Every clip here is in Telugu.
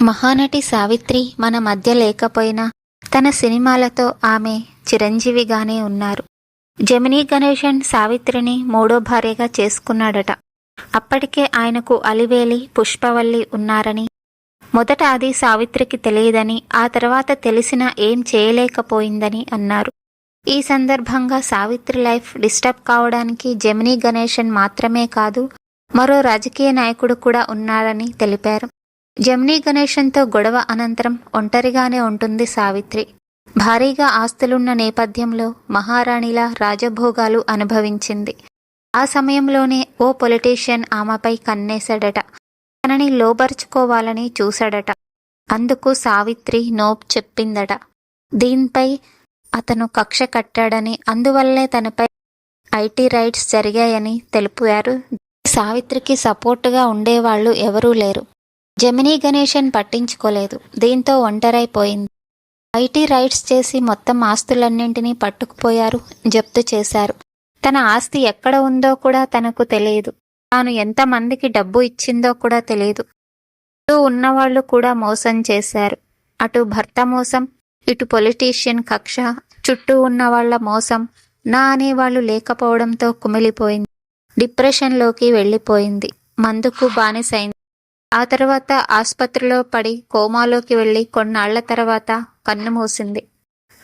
మహానటి సావిత్రి మన మధ్య లేకపోయినా తన సినిమాలతో ఆమె చిరంజీవిగానే ఉన్నారు. జమినీ గణేషన్ సావిత్రిని మూడో భార్యగా చేసుకున్నాడట. అప్పటికే ఆయనకు అలివేలి పుష్పవల్లి ఉన్నారని మొదట అది సావిత్రికి తెలియదని ఆ తర్వాత తెలిసినా ఏం చేయలేకపోయిందని అన్నారు. ఈ సందర్భంగా సావిత్రి లైఫ్ డిస్టర్బ్ కావడానికి జమినీ గణేషన్ మాత్రమే కాదు మరో రాజకీయ నాయకుడు కూడా ఉన్నారని తెలిపారు. జమినీ గణేశన్తో గొడవ అనంతరం ఒంటరిగానే ఉంటుంది సావిత్రి. భారీగా ఆస్తులున్న నేపథ్యంలో మహారాణిలా రాజభోగాలు అనుభవించింది. ఆ సమయంలోనే ఓ పొలిటీషియన్ ఆమెపై కన్నేశాడట. తనని లోబర్చుకోవాలని చూశాడట. అందుకు సావిత్రి నోప్ చెప్పిందట. దీనిపై అతను కక్ష కట్టాడని అందువల్లే తనపై ఐటీ రైట్స్ జరిగాయని తెలిపారు. సావిత్రికి సపోర్టుగా ఉండేవాళ్ళు ఎవరూ లేరు. జమినీ గణేషన్ పట్టించుకోలేదు. దీంతో ఒంటరైపోయింది. ఐటీ రైట్స్ చేసి మొత్తం ఆస్తులన్నింటినీ పట్టుకుపోయారు జప్తు చేశారు. తన ఆస్తి ఎక్కడ ఉందో కూడా తనకు తెలియదు. తాను ఎంతమందికి డబ్బు ఇచ్చిందో కూడా తెలియదు. చుట్టూ ఉన్నవాళ్ళు కూడా మోసం చేశారు. అటు భర్త మోసం ఇటు పొలిటీషియన్ కక్ష చుట్టూ ఉన్న వాళ్ళ మోసం నా అనేవాళ్ళు లేకపోవడంతో కుమిలిపోయింది. డిప్రెషన్లోకి వెళ్ళిపోయింది. మందుకు బానిసైంది. ఆ తర్వాత ఆసుపత్రిలో పడి కోమాలోకి వెళ్ళి కొన్నాళ్ళ తర్వాత కన్ను మూసింది.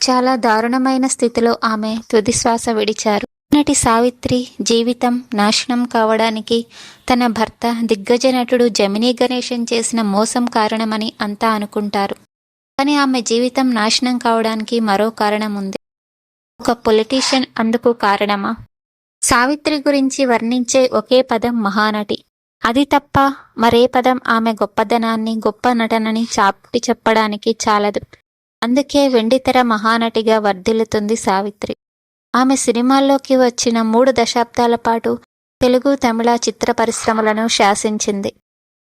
చాలా దారుణమైన స్థితిలో ఆమె తుదిశ్వాస విడిచారు. నటి సావిత్రి జీవితం నాశనం కావడానికి తన భర్త దిగ్గజ నటుడు జమినీ గణేషన్ చేసిన మోసం కారణమని అంతా అనుకుంటారు. కానీ ఆమె జీవితం నాశనం కావడానికి మరో కారణం ఉంది. ఒక పొలిటీషియన్ అందుకు కారణమా? సావిత్రి గురించి వర్ణించే ఒకే పదం మహానటి. అది తప్ప మరే పదం ఆమె గొప్పదనాన్ని గొప్ప నటనని చాప్టి చెప్పడానికి చాలదు. అందుకే వెండితెర మహానటిగా వర్ధిల్లుతుంది సావిత్రి. ఆమె సినిమాల్లోకి వచ్చిన మూడు దశాబ్దాల పాటు తెలుగు తమిళ చిత్ర పరిశ్రమలను శాసించింది.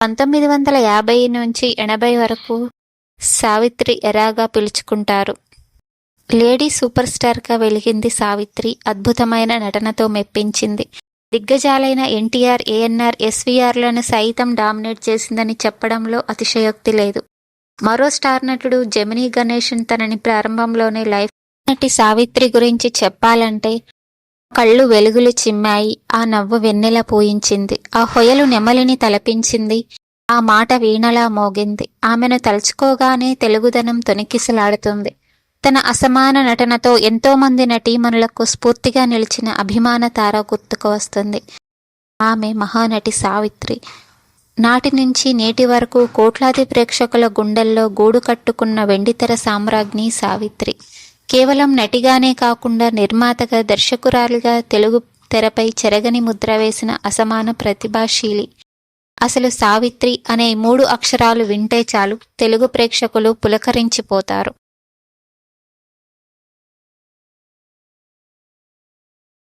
పంతొమ్మిది వందల యాభై నుంచి ఎనభై వరకు సావిత్రి ఎరాగా పిలుచుకుంటారు. లేడీ సూపర్ స్టార్గా వెలిగింది సావిత్రి అద్భుతమైన నటనతో మెప్పించింది. దిగ్గజాలైన ఎన్టీఆర్ ఏఎన్ఆర్ ఎస్వీఆర్లను సైతం డామినేట్ చేసిందని చెప్పడంలో అతిశయోక్తి లేదు. మరో స్టార్ నటుడు జమినీ గణేషన్ తనని ప్రారంభంలోనే లైఫ్ నటి సావిత్రి గురించి చెప్పాలంటే కళ్ళు వెలుగులు చిమ్మాయి ఆ నవ్వు వెన్నెల పూయించింది. ఆ హొయలు నెమలిని తలపించింది. ఆ మాట వీణలా మోగింది. ఆమెను తలుచుకోగానే తెలుగుదనం తొనికిసలాడుతుంది. తన అసమాన నటనతో ఎంతో మంది నటీమణులకు స్ఫూర్తిగా నిలిచిన అభిమాన తార గుర్తుకు వస్తుంది. ఆమె మహానటి సావిత్రి. నాటి నుంచి నేటి వరకు కోట్లాది ప్రేక్షకుల గుండెల్లో గూడు కట్టుకున్న వెండితెర సామ్రాజ్ఞి సావిత్రి. కేవలం నటిగానే కాకుండా నిర్మాతగా దర్శకురాలుగా తెలుగు తెరపై చెరగని ముద్ర వేసిన అసమాన ప్రతిభాశీలి. అసలు సావిత్రి అనే మూడు అక్షరాలు వింటే చాలు తెలుగు ప్రేక్షకులు పులకరించిపోతారు.